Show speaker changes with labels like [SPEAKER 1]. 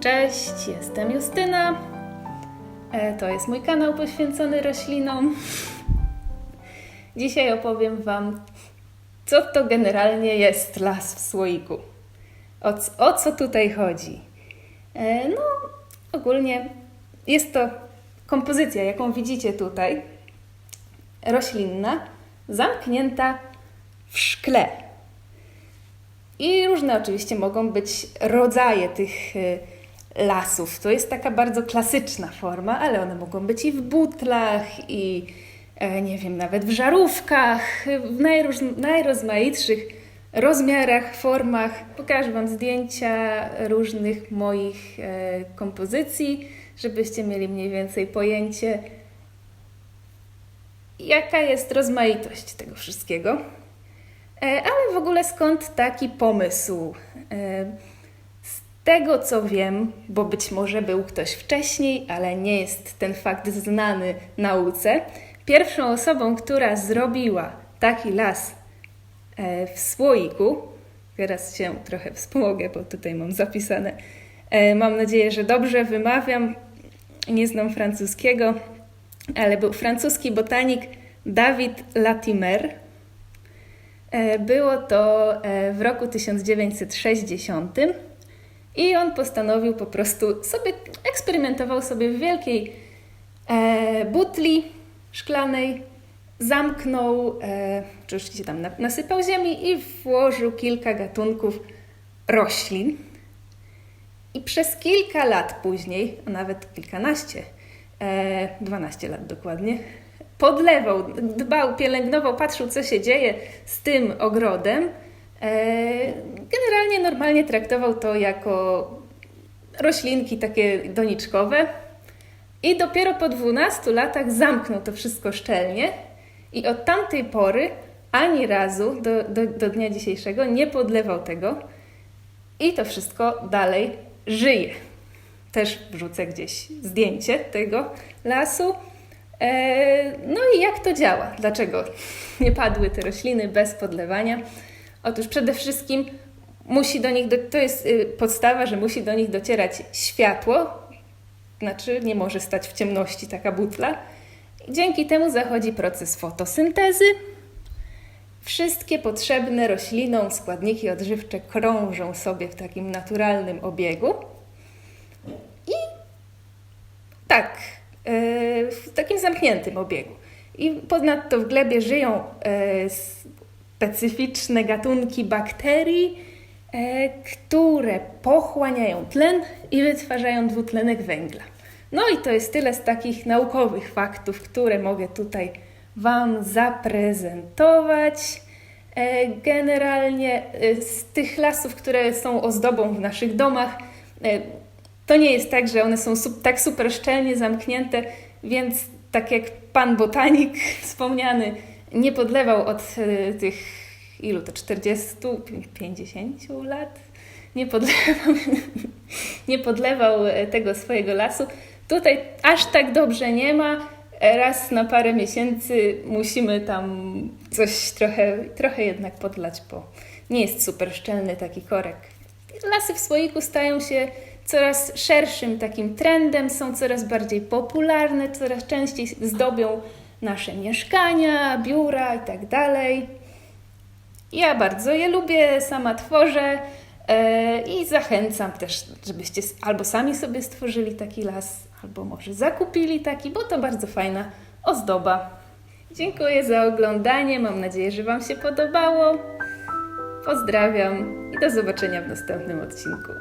[SPEAKER 1] Cześć, jestem Justyna. E, To jest mój kanał poświęcony roślinom. Dzisiaj opowiem Wam, co to generalnie jest las w słoiku. O, o co tutaj chodzi? E, No, ogólnie jest to kompozycja, jaką widzicie tutaj, roślinna, zamknięta w szkle. I różne oczywiście mogą być rodzaje tych y, lasów. To jest taka bardzo klasyczna forma, ale one mogą być i w butlach, i e, nie wiem, nawet w żarówkach, w najróż- najrozmaitszych rozmiarach, formach. Pokażę Wam zdjęcia różnych moich e, kompozycji, żebyście mieli mniej więcej pojęcie, jaka jest rozmaitość tego wszystkiego. E, Ale w ogóle skąd taki pomysł? E, tego co wiem, bo być może był ktoś wcześniej, ale nie jest ten fakt znany nauce, pierwszą osobą, która zrobiła taki las e, w słoiku, teraz się trochę wspomogę, bo tutaj mam zapisane, e, mam nadzieję, że dobrze wymawiam, nie znam francuskiego, ale był francuski botanik David Latimer. E, Było to w roku 1960 i on postanowił po prostu sobie, eksperymentował sobie w wielkiej e, butli szklanej, zamknął, e, oczywiście tam na- nasypał ziemi i włożył kilka gatunków roślin. I przez kilka lat później, a nawet kilkanaście, e, 12 lat dokładnie, podlewał, dbał, pielęgnował, patrzył, co się dzieje z tym ogrodem. E, normalnie traktował to jako roślinki takie doniczkowe. I dopiero po 12 latach zamknął to wszystko szczelnie i od tamtej pory ani razu do, do, do dnia dzisiejszego nie podlewał tego i to wszystko dalej żyje. Też wrzucę gdzieś zdjęcie tego lasu. E, No i jak to działa? Dlaczego nie padły te rośliny bez podlewania? Otóż przede wszystkim musi do nich, do, to jest y, podstawa, że musi do nich docierać światło, znaczy nie może stać w ciemności taka butla. Dzięki temu zachodzi proces fotosyntezy. Wszystkie potrzebne roślinom składniki odżywcze krążą sobie w takim naturalnym obiegu. I tak, e, w takim zamkniętym obiegu. I ponadto w glebie żyją e, specyficzne gatunki bakterii, które pochłaniają tlen i wytwarzają dwutlenek węgla. No i to jest tyle z takich naukowych faktów, które mogę tutaj Wam zaprezentować. E, Generalnie e, z tych lasów, które są ozdobą w naszych domach, e, to nie jest tak, że one są tak super szczelnie zamknięte, więc tak jak pan botanik wspomniany nie podlewał od e, tych ilu to 40, 50 lat, nie podlewał, nie podlewał e, tego swojego lasu. Tutaj aż tak dobrze nie ma. Raz na parę miesięcy musimy tam coś trochę, trochę jednak podlać, bo nie jest super szczelny taki korek. Lasy w słoiku stają się coraz szerszym takim trendem, są coraz bardziej popularne, coraz częściej zdobią nasze mieszkania, biura i tak. Ja bardzo je lubię, sama tworzę e, i zachęcam też, żebyście albo sami sobie stworzyli taki las, albo może zakupili taki, bo to bardzo fajna ozdoba. Dziękuję za oglądanie, mam nadzieję, że Wam się podobało. Pozdrawiam i do zobaczenia w następnym odcinku.